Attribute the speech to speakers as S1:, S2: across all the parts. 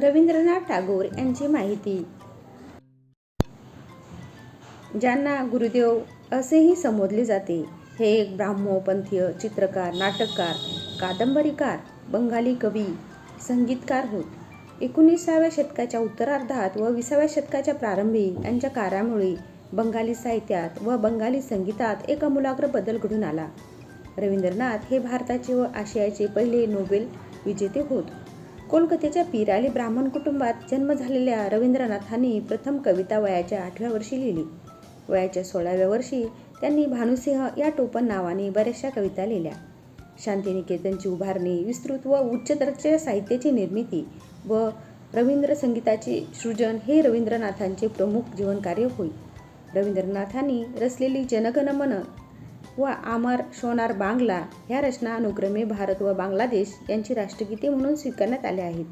S1: रवींद्रनाथ टागोर यांची माहिती. ज्यांना गुरुदेव असेही संबोधले जाते हे एक ब्राह्मोपंथीय चित्रकार नाटककार कादंबरीकार बंगाली कवी संगीतकार होत. एकोणीसाव्या शतकाच्या उत्तरार्धात व विसाव्या शतकाच्या प्रारंभी यांच्या कार्यामुळे बंगाली साहित्यात व बंगाली संगीतात एक आमूलाग्र बदल घडून आला. रवींद्रनाथ हे भारताचे व आशियाचे पहिले नोबेल विजेते होत. कोलकात्याच्या पिराली ब्राह्मण कुटुंबात जन्म झालेल्या रवींद्रनाथांनी प्रथम कविता वयाच्या आठव्या वर्षी लिहिली. वयाच्या सोळाव्या वर्षी त्यांनी भानुसिंह या टोपण नावाने बऱ्याचशा कविता लिहिल्या. शांतिनिकेतनची उभारणी विस्तृत व उच्च दर्जाच्या साहित्याची निर्मिती व रवींद्र संगीताचे सृजन हे रवींद्रनाथांचे प्रमुख जीवनकार्य होय. रवींद्रनाथांनी रचलेली जनगणमन व आमर शोनार बांगला ह्या रचना अनुक्रमे भारत व बांगलादेश यांची राष्ट्रगीते म्हणून स्वीकारण्यात आल्या आहेत.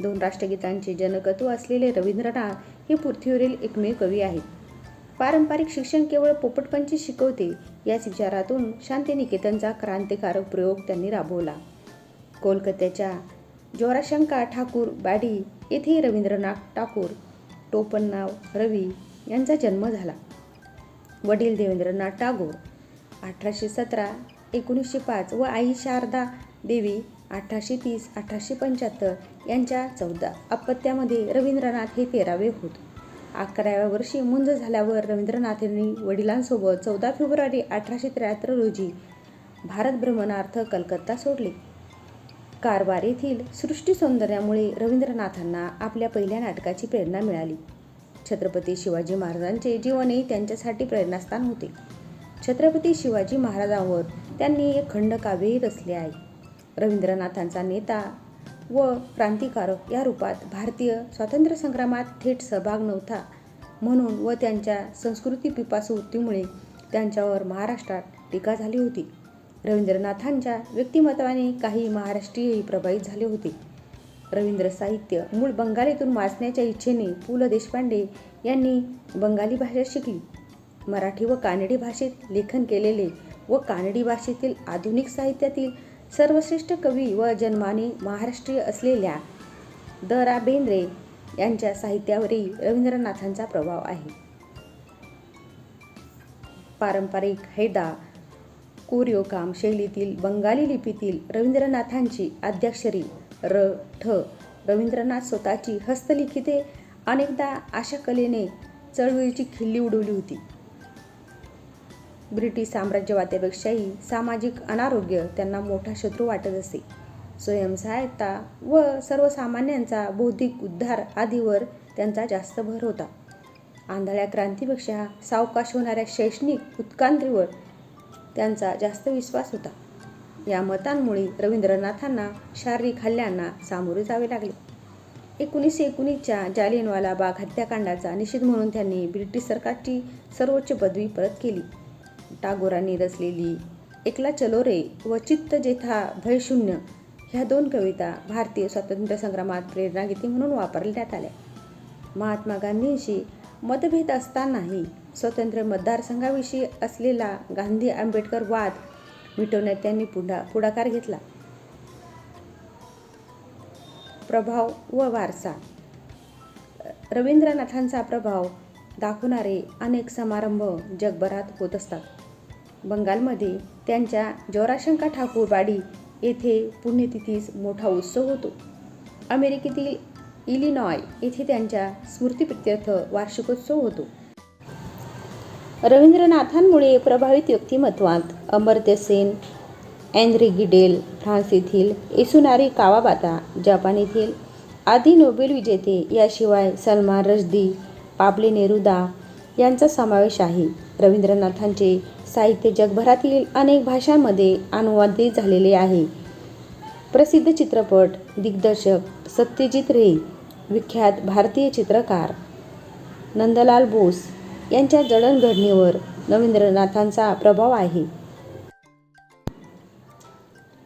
S1: दोन राष्ट्रगीतांचे जनकत्व असलेले रवींद्रनाथ हे पृथ्वीवरील एकमेव कवी आहेत. पारंपरिक शिक्षण केवळ पोपटपंची शिकवते याच विचारातून शांतिनिकेतनचा क्रांतिकारक प्रयोग त्यांनी राबवला. कोलकात्याच्या जोराशंका ठाकूर बाडी येथे रवींद्रनाथ टाकूर टोपणनाव रवी यांचा जन्म झाला. वडील देवेंद्रनाथ टागोर अठराशे सतरा एकोणीसशे पाच व आई शारदा देवी अठराशे तीस अठराशे पंच्याहत्तर यांच्या चौदा अपत्यामध्ये रवींद्रनाथ हे तेरावे होत. अकराव्या वर्षी मुंज झाल्यावर रवींद्रनाथांनी वडिलांसोबत चौदा फेब्रुवारी अठराशे त्र्याहत्तर रोजी भारत भ्रमणार्थ कलकत्ता सोडले. कारवार येथील सृष्टी सौंदर्यामुळे रवींद्रनाथांना आपल्या पहिल्या नाटकाची प्रेरणा मिळाली. छत्रपती शिवाजी महाराजांचे जीवनही त्यांच्यासाठी प्रेरणास्थान होते. छत्रपती शिवाजी महाराजांवर त्यांनी एक खंडकाव्यही रचले आहे. रवींद्रनाथांचा नेता व क्रांतिकारक या रूपात भारतीय स्वातंत्र्य संग्रामात थेट सहभाग नव्हता. म्हणून व त्यांच्या संस्कृती पिपासू वृत्तीमुळे त्यांच्यावर महाराष्ट्रात टीका झाली होती. रवींद्रनाथांच्या व्यक्तिमत्वाने काही महाराष्ट्रीयही प्रभावित झाले होते. रवींद्र साहित्य मूळ बंगालीतून वाचण्याच्या इच्छेने पु ल देशपांडे यांनी बंगाली भाषा शिकली. मराठी व कानडी भाषेत लेखन केलेले व कानडी भाषेतील आधुनिक साहित्यातील सर्वश्रेष्ठ कवी व जन्माने महाराष्ट्रीय असलेल्या द रा बेंद्रे यांच्या साहित्यावरही रवींद्रनाथांचा प्रभाव आहे. पारंपरिक हैदा कोरिओकाम शैलीतील बंगाली लिपीतील रवींद्रनाथांची आद्याक्षरी र ठ रवींद्रनाथ स्वतःची हस्तलिखिते अनेकदा अशा कलेने चळवळीची खिल्ली उडवली होती. ब्रिटिश साम्राज्यवाद्यापेक्षाही सामाजिक अनारोग्य त्यांना मोठा शत्रू वाटत असे. स्वयंसहायता व सर्वसामान्यांचा बौद्धिक उद्धार आदीवर त्यांचा जास्त भर होता. आंधळ्या क्रांतीपेक्षा सावकाश होणाऱ्या शैक्षणिक उत्क्रांतीवर त्यांचा जास्त विश्वास होता. या मतांमुळे रवींद्रनाथांना शारीरिक हल्ल्यांना सामोरे जावे लागले. एकोणीसशे एकोणीसच्या जालियनवाला बाग हत्याकांडाचा निषेध म्हणून त्यांनी ब्रिटिश सरकारची सर्वोच्च पदवी परत केली. टागोरांनी रचलेली एकला चलो रे व चित्त जेथा भयशून्य ह्या दोन कविता भारतीय स्वातंत्र्य संग्रामात प्रेरणागीती म्हणून वापरण्यात आल्या. महात्मा गांधींशी मतभेद असतानाही स्वतंत्र मतदारसंघाविषयी असलेला गांधी आंबेडकर वाद मिटवण्यात त्यांनी पुढा पुढाकार घेतला. प्रभाव व वारसा. रवींद्रनाथांचा प्रभाव दाखवणारे अनेक समारंभ जगभरात होत असतात. बंगालमध्ये त्यांच्या जोराशंका ठाकूरवाडी येथे पुण्यतिथीस मोठा उत्सव होतो. अमेरिकेतील इलिनॉय येथे त्यांच्या स्मृतिप्रित्यर्थ वार्षिकोत्सव होतो. रवींद्रनाथांमुळे प्रभावित व्यक्तिमत्वात अमर्त्य सेन अँद्रे गिडेल फ्रान्स येथील एसुनारी कावाबाता जपान येथील आदी नोबेल विजेते याशिवाय सलमान रश्दी पाबले नेरुदा यांचा समावेश आहे. रवींद्रनाथांचे साहित्य जगभरातील अनेक भाषांमध्ये अनुवादित झालेले आहे. प्रसिद्ध चित्रपट दिग्दर्शक सत्यजित रे विख्यात भारतीय चित्रकार नंदलाल बोस यांच्या जडणघडणीवर रवींद्रनाथांचा प्रभाव आहे.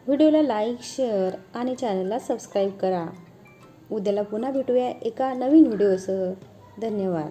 S1: व्हिडिओला लाईक शेअर आणि चॅनलला सबस्क्राईब करा. उद्याला पुन्हा भेटूया एका नवीन व्हिडिओसह. धन्यवाद.